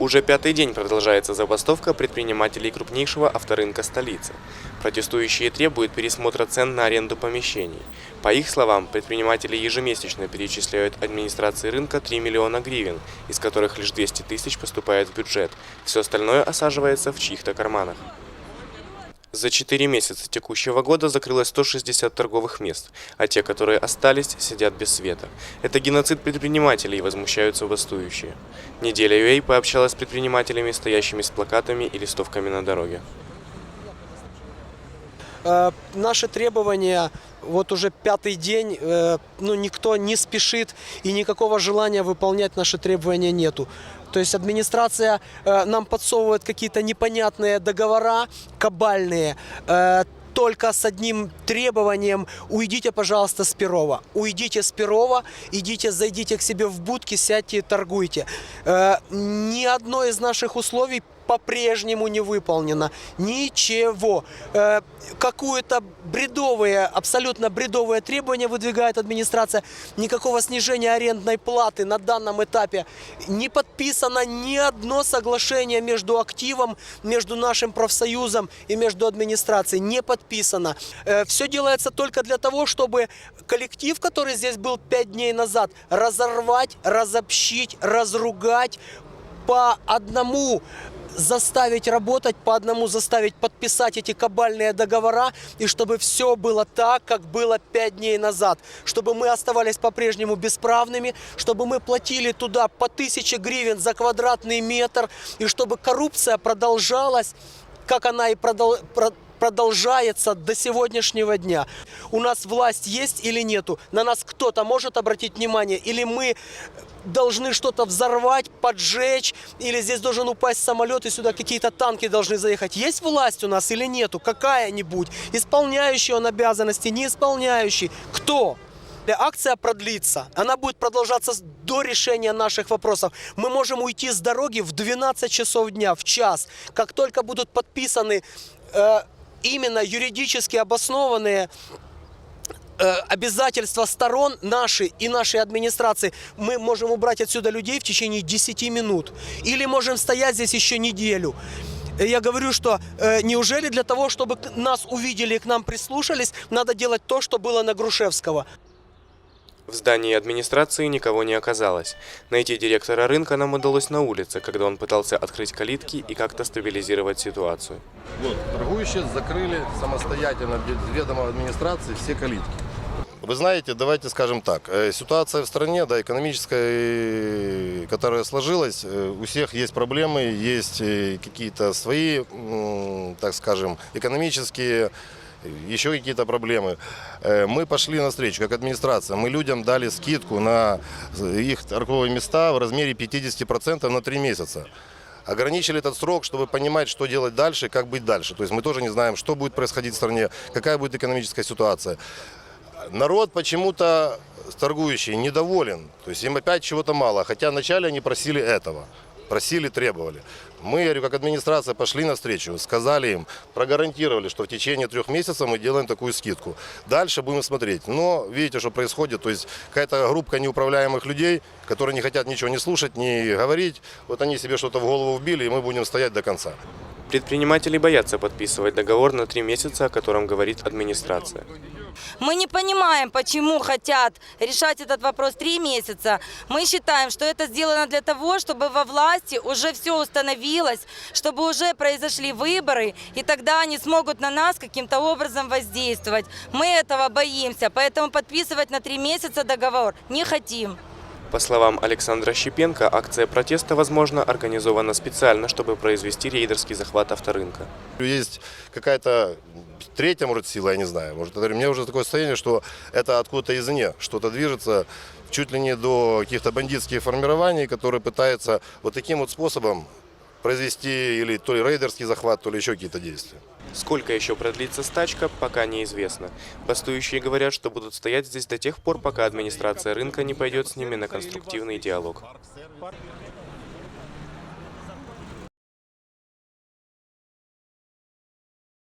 Уже пятый день продолжается забастовка предпринимателей крупнейшего авторынка столицы. Протестующие требуют пересмотра цен на аренду помещений. По их словам, предприниматели ежемесячно перечисляют администрации рынка 3 миллиона гривен, из которых лишь 200 тысяч поступает в бюджет. Все остальное осаживается в чьих-то карманах. За 4 месяца текущего года закрылось 160 торговых мест, а те, которые остались, сидят без света. Это геноцид предпринимателей, возмущаются бастующие. Неделя UA пообщалась с предпринимателями, стоящими с плакатами и листовками на дороге. Э, Наши требования вот уже пятый день, э, ну никто не спешит и никакого желания выполнять наши требования нету. То есть администрация э, нам подсовывает какие-то непонятные договора, кабальные, э, только с одним требованием уйдите, пожалуйста, с Перова. Уйдите с Перова, идите, зайдите к себе в будки, сядьте и торгуйте. Э, ни одно из наших условий по-прежнему не выполнено. Ничего. Э, какое-то бредовое, абсолютно бредовое требование выдвигает администрация. Никакого снижения арендной платы на данном этапе. Не подписано ни одно соглашение между активом, между нашим профсоюзом и между администрацией. Не подписано. Все делается только для того, чтобы коллектив, который здесь был пять дней назад, разорвать, разобщить, разругать, по одному заставить работать, по одному заставить подписать эти кабальные договора, и чтобы все было так, как было пять дней назад. Чтобы мы оставались по-прежнему бесправными, чтобы мы платили туда по тысяче гривен за квадратный метр, и чтобы коррупция продолжалась, как она и продол- про- продолжается до сегодняшнего дня. У нас власть есть или нету? На нас кто-то может обратить внимание? Или мы должны что-то взорвать, поджечь? Или здесь должен упасть самолет и сюда какие-то танки должны заехать? Есть власть у нас или нету? Какая-нибудь? Исполняющий он обязанности, не исполняющий? Кто? Акция продлится. Она будет продолжаться до решения наших вопросов. Мы можем уйти с дороги в 12 часов дня, в час. Как только будут подписаны э, именно юридически обоснованные э, обязательства сторон наши и нашей администрации, мы можем убрать отсюда людей в течение 10 минут. Или можем стоять здесь еще неделю. Я говорю, что э, неужели для того, чтобы нас увидели и к нам прислушались, надо делать то, что было на Грушевского? В здании администрации никого не оказалось. Найти директора рынка нам удалось на улице, когда он пытался открыть калитки и как-то стабилизировать ситуацию. Вот, торгующие закрыли самостоятельно без ведома администрации все калитки. Вы знаете, давайте скажем так, э, ситуация в стране, да, экономическая, которая сложилась, э, у всех есть проблемы, есть э, какие-то свои, так скажем, экономические, э, еще какие-то проблемы. Э, Мы пошли навстречу, как администрация, мы людям дали скидку на их торговые места в размере 50% на 3 месяца ограничили этот срок, чтобы понимать, что делать дальше как быть дальше. То есть мы тоже не знаем, что будет происходить в стране, какая будет экономическая ситуация. Народ почему-то торгующий недоволен, то есть им опять чего-то мало, хотя вначале они просили этого, просили, требовали. Мы, я говорю, как администрация пошли навстречу, сказали им, прогарантировали, что в течение трех месяцев мы делаем такую скидку. Дальше будем смотреть. Но видите, что происходит, то есть какая-то группа неуправляемых людей, которые не хотят ничего не слушать, не говорить, вот они себе что-то в голову вбили, и мы будем стоять до конца. Предприниматели боятся подписывать договор на три месяца, о котором говорит администрация. Мы не понимаем, почему хотят решать этот вопрос три месяца. Мы считаем, что это сделано для того, чтобы во власти уже все установилось, чтобы уже произошли выборы, и тогда они смогут на нас каким-то образом воздействовать. Мы этого боимся, поэтому подписывать на три месяца договор не хотим. По словам Александра Щепенко, акция протеста, возможно, организована специально, чтобы произвести рейдерский захват авторынка. Есть какая-то третья, может, сила, я не знаю. Может, это- меня уже такое состояние, что это откуда-то извне, что-то движется чуть ли не до каких-то бандитских формирований, которые пытаются вот таким вот способом произвести или то ли рейдерский захват, то ли еще какие-то действия. Сколько еще продлится стачка, пока неизвестно. Бастующие говорят, что будут стоять здесь до тех пор, пока администрация рынка не пойдет с ними на конструктивный диалог.